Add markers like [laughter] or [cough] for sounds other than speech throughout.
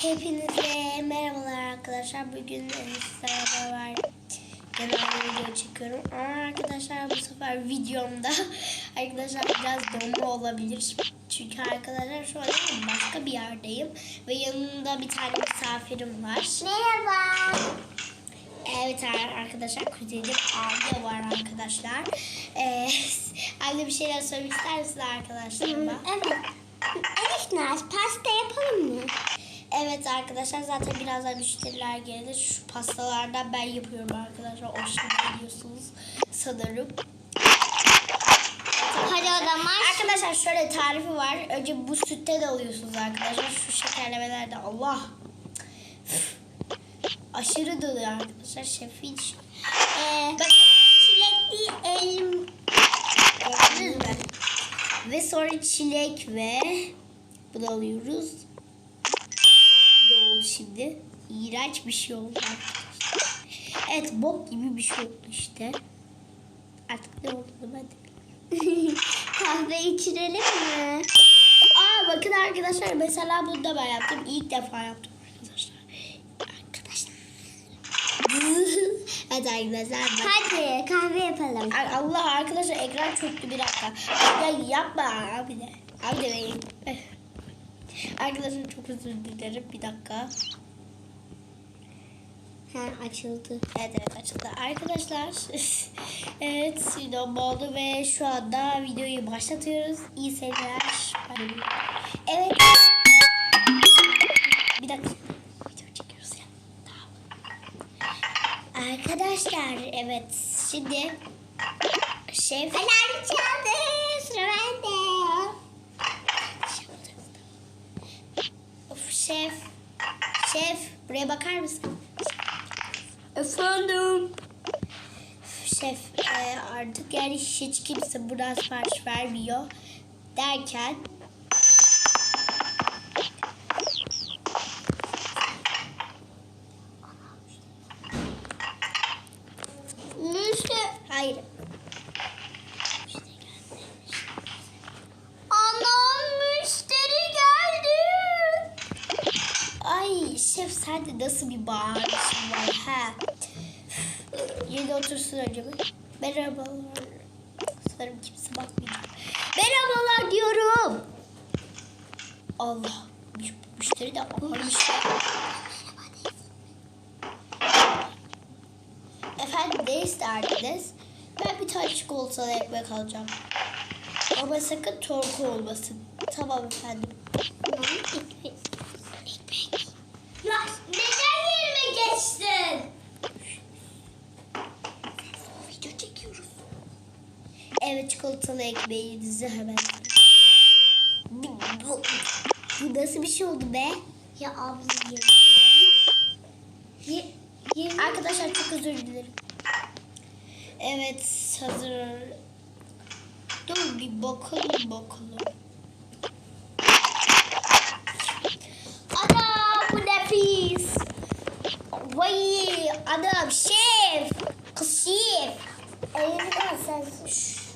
Hepinize merhabalar arkadaşlar. Bugün sizlerle beraber genel video çekiyorum. Ama arkadaşlar bu sefer videomda [laughs] arkadaşlar biraz donma olabilir. Çünkü arkadaşlar şu an başka bir yerdeyim. Ve yanımda bir tane misafirim var. Merhaba. Evet arkadaşlar kuzenim Arda var arkadaşlar. Ee, [laughs] Arda bir şeyler söylemek ister misin arkadaşlarıma? Evet. Elif Naz pasta yapalım mı? Evet arkadaşlar zaten birazdan müşteriler gelir. Şu pastalardan ben yapıyorum arkadaşlar. O şimdi biliyorsunuz sanırım. Hadi zaman. Arkadaşlar şöyle tarifi var. Önce bu sütte de alıyorsunuz arkadaşlar. Şu şekerlemelerde Allah. Aşırı doluyor arkadaşlar. Şefin. Ee, Bak çilekli elim. gördünüz mü? Ve sonra çilek ve bunu alıyoruz. Oldu şimdi? İğrenç bir şey oldu. Evet bok gibi bir şey oldu işte. Artık ne olduğunu ben de. Kahve içirelim mi? Aa bakın arkadaşlar mesela bunu da ben yaptım. İlk defa yaptım arkadaşlar. Arkadaşlar. [laughs] Hadi arkadaşlar. bak. Hadi kahve yapalım. Allah arkadaşlar ekran çöktü bir dakika. Ya yapma abi de. Abi de benim. Arkadaşlar çok özür dilerim bir dakika. Ha açıldı. Evet evet açıldı. Arkadaşlar [laughs] evet videom oldu ve şu anda videoyu başlatıyoruz. İyi seyirler. Evet. Bir dakika. Video çekiyoruz ya. Tamam. Arkadaşlar evet şimdi şef Alarm çaldı. Sıra bende. Şef. Şef buraya bakar mısın? Efendim. Şef e, artık yani hiç kimse buradan sipariş vermiyor derken Müşteri. hayır Anam müşteri geldi. Ay şef sen de nasıl bir bağırışın var ha? Yeni otursun önce bir. Merhabalar. Sanırım kimse bakmayacak. Merhabalar diyorum. Allah. müş- Müşteri de ağırmış. Efendim ne isterdiniz? Ben bir tane çikolatalı ekmek alacağım. Ama sakın torku olmasın. Tamam efendim. Ekmek. Ya neden yerime geçtin? Video çekiyoruz. Evet çikolatalı ekmeğinizi hemen. Bu, bu, bu nasıl bir şey oldu be? Ya abi Ye, Arkadaşlar çok özür dilerim. Evet hazır. Dur bir bakalım bakalım. Ana bu nefis. Vay adam şef. Kız şef. Elimden sen.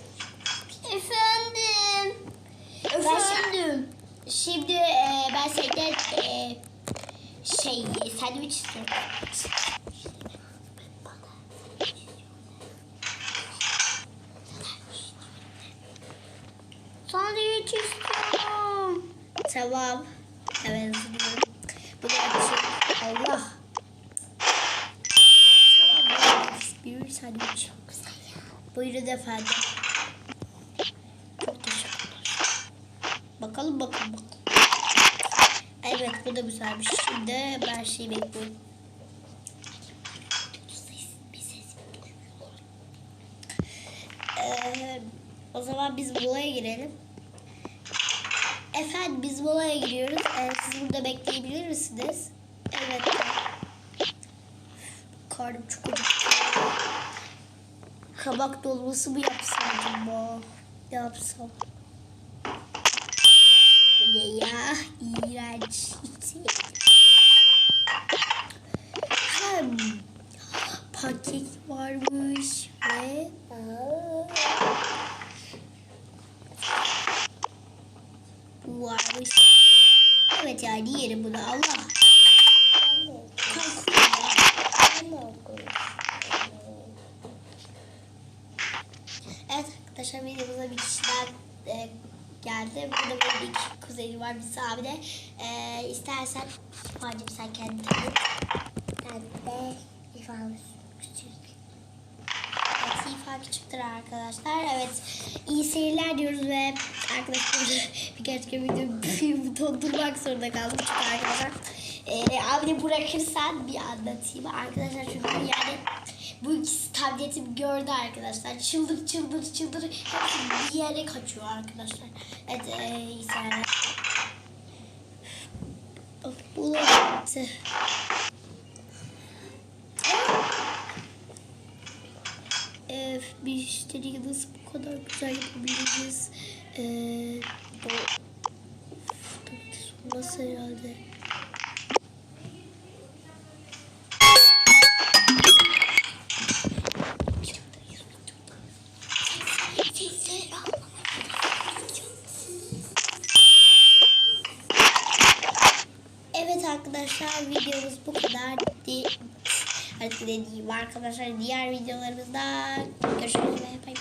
Efendim. Efendim. Şimdi e, ben senden e, şey sandviç istiyorum. Sandviç istiyorum. Tamam. Hemen hazırlıyorum. Bu da açık. Allah. Tamam. Bir sandviç. Buyurun efendim. Çok teşekkürler. Bakalım bakalım. Evet bu da güzelmiş. Şimdi ben şey bekliyorum. Ee, o zaman biz molaya girelim. Efendim biz molaya giriyoruz. Ee, siz burada bekleyebilir misiniz? Evet. Karnım çok acıktı. Kabak dolması mı acaba? Ne yapsam? ya iğrenç. Hem paket varmış ve bu varmış. Evet ya yani yerim bunu Allah. Evet arkadaşlar videomuzda bir kişi daha e, iki kuzeni var. Bir abi de. Ee, istersen Şifacığım sen kendini tanıt. Ben de ifadesi küçük. Evet, Şifa küçüktür arkadaşlar. Evet, iyi seyirler diyoruz ve arkadaşlar birkaç kere video dondurmak zorunda kaldım çünkü arkadaşlar. Ee, abini bırakırsan bir anlatayım. Arkadaşlar çünkü yani bu ikisi tabletimi gördü arkadaşlar. Çıldır çıldır çıldır bir yere kaçıyor arkadaşlar. Evet, seyirler. Of, bulaştı. Ee, bir işleri nasıl bu kadar güzel yapabiliriz? Ee, bu olmaz herhalde. Arkadaşlar videomuz bu kadar. Di- Artık dediğim arkadaşlar diğer videolarımızda görüşmek üzere. Bye.